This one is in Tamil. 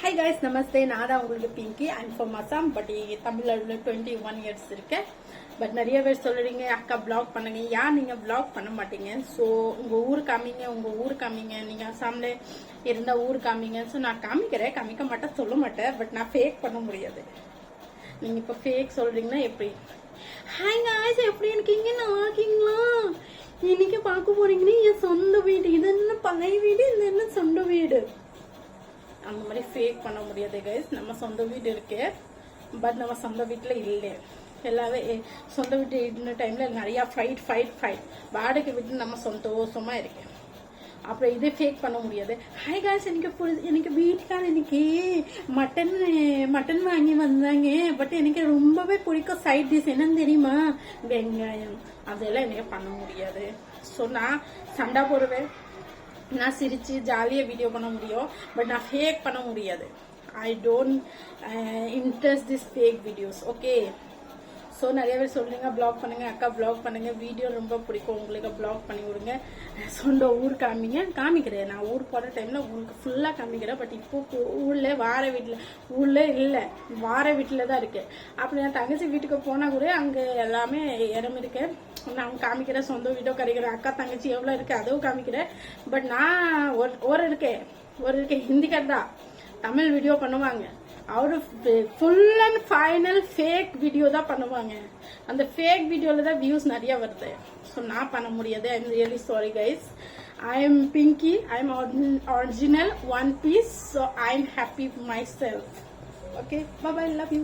ஹை கைஸ் நமஸ்தே நான் தான் உங்களுக்கு Pinky and for Assam but தமிழ்நாட்டில் டுவெண்ட்டி ஒன் இயர்ஸ் இருக்கேன். பட் நிறைய பேர் சொல்லுறீங்க அக்கா பிளாக் பண்ணுங்க. ஏன் நீங்க பிளாக் பண்ண மாட்டீங்க? ஸோ உங்க ஊர் காமிங்க உங்க ஊர் காமிங்க. நீங்க அசாம்ல இருந்தால் ஊர் காமிங்க. ஸோ நான் காமிக்கிறேன். காமிக்க மாட்டேன் சொல்ல மாட்டேன். பட் நான் ஃபேக் பண்ண முடியாது. நீங்க இப்ப ஃபேக் சொல்றீங்கன்னா எப்படி? ஹாய் காய்ஸ் எப்படி இருக்கீங்க? நல்லா இருக்கீங்களா? இன்னைக்கு பார்க்க போறீங்கன்னா என் சொந்த வீடு. இது என்ன பழைய வீடு? இது என்ன சொந்த வீடு? அந்த மாதிரி ஃபேக் பண்ண முடியாது கைஸ் நம்ம சொந்த வீடு இருக்கு. பட் நம்ம சொந்த வீட்டில் இல்லை. எல்லாமே சொந்த வீட்டு இருந்த டைமில் நிறையா ஃபைட் ஃபைட் ஃபைட் வாடகை வீட்டு நம்ம சந்தோஷமாக இருக்கேன் அப்புறம் இதே ஃபேக் பண்ண முடியாது. ஹாய் காய்ஸ் எனக்கு புரிது எனக்கு வீட்டுக்கார இன்னைக்கு மட்டன் மட்டன் வாங்கி வந்தாங்க. பட் எனக்கு ரொம்பவே பிடிக்கும் சைட் டிஷ் என்னன்னு தெரியுமா? வெங்காயம். அதெல்லாம் எனக்கு பண்ண முடியாது. ஸோ நான் சண்டை போடுவேன். நான் சிரிச்சு ஜாலியா வீடியோ பண்ண முடியும் பட் நான் ஃபேக் பண்ண முடியாது. I don't interest this fake videos okay so நிறைய பேர் சொல்றீங்க ப்ளாக் பண்ணுங்க அக்கா ப்ளாக் பண்ணுங்க வீடியோ ரொம்ப பிடிக்கும் உங்களுக்கு ப்ளாக் பண்ணி விடுங்க. சொந்த ஊர் காமிங்க காமிக்கிறேன். நான் ஊர் போகிற டைம்ல உங்களுக்கு ஃபுல்லாக காமிக்கிறேன் பட் இப்போ ஊரில் ஊர்ல வார வீட்டில் ஊர்ல இல்லை வார வீட்டில் தான் இருக்கு அப்படி நான் தங்கச்சி வீட்டுக்கு போனா கூட அங்கே எல்லாமே இடம் இருக்கேன் நான் காமிக்கிறேன் சொந்த வீடியோ கிடைக்கிறேன் அக்கா தங்கச்சி எவ்வளோ இருக்கு அதுவும் காமிக்கிறேன். பட் நான் ஒரு ஒரு இருக்கேன் ஒரு இருக்கேன் ஹிந்திக்கார் தான் தமிழ் வீடியோ பண்ணுவாங்க. அவரு full and final fake video தான் பண்ணுவாங்க. அந்த ஃபேக் வீடியோவில் தான் வியூஸ் நிறைய வருது. ஸோ நான் பண்ண முடியாது. I am really sorry guys I am Pinky I am original one piece so I am happy myself okay bye love you